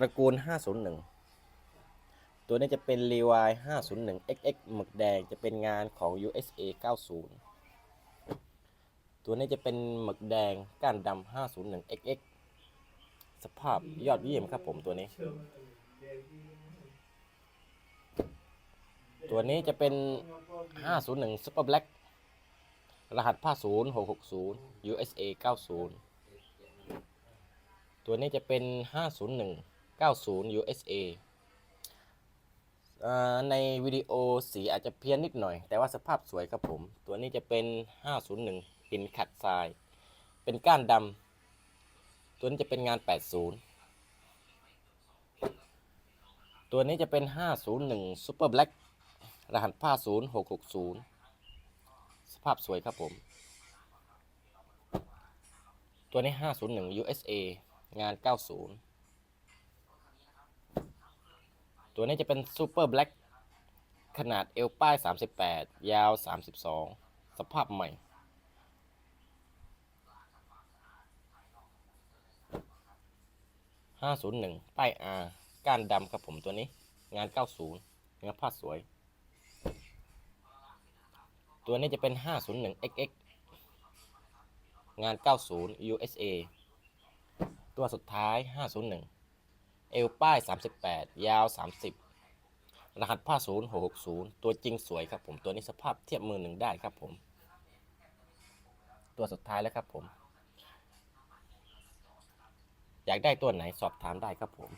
ตระกูล 501 ตัวนี้จะเป็น Levi 501 XX หมึกแดงจะเป็นงานของ USA 90 ตัวนี้จะเป็นหมึกแดงก้านดำ501 XX สภาพยอดเยี่ยมครับผมตัวนี้ ตัวนี้จะเป็น 501 Super Black รหัสผ้า0 660 USA 90 ตัวนี้จะเป็น 501 90 USA ในวิดีโอสีอาจจะเพี้ยนนิดหน่อย แต่ว่าสภาพสวยครับผม ตัวนี้จะเป็น 501 หินขัดทราย เป็นก้านดำ ตัวนี้จะเป็นงาน 80 ตัวนี้จะเป็น 501 Super Black รหัสผ้า 0 660 สภาพสวยครับผม ตัวนี้ 501 USA งาน 90 ตัวนี้จะเป็น Super Black ขนาดเอวป้าย 38 ยาว 32 สภาพใหม่ 501 ป้าย R ก้านดำครับผมตัวนี้ งาน 90 เนื้อผ้าสวย ตัวนี้จะเป็น 501 XX งาน 90 USA ตัวสุดท้าย 501 เอวป้าย 38 ยาว 30 รหัสผ้า0 660ตัวจริงสวยครับผม ตัวนี้สภาพเทียบมือหนึ่งได้ครับผม ตัวสุดท้ายแล้วครับผม อยากได้ตัวไหนสอบถามได้ครับผม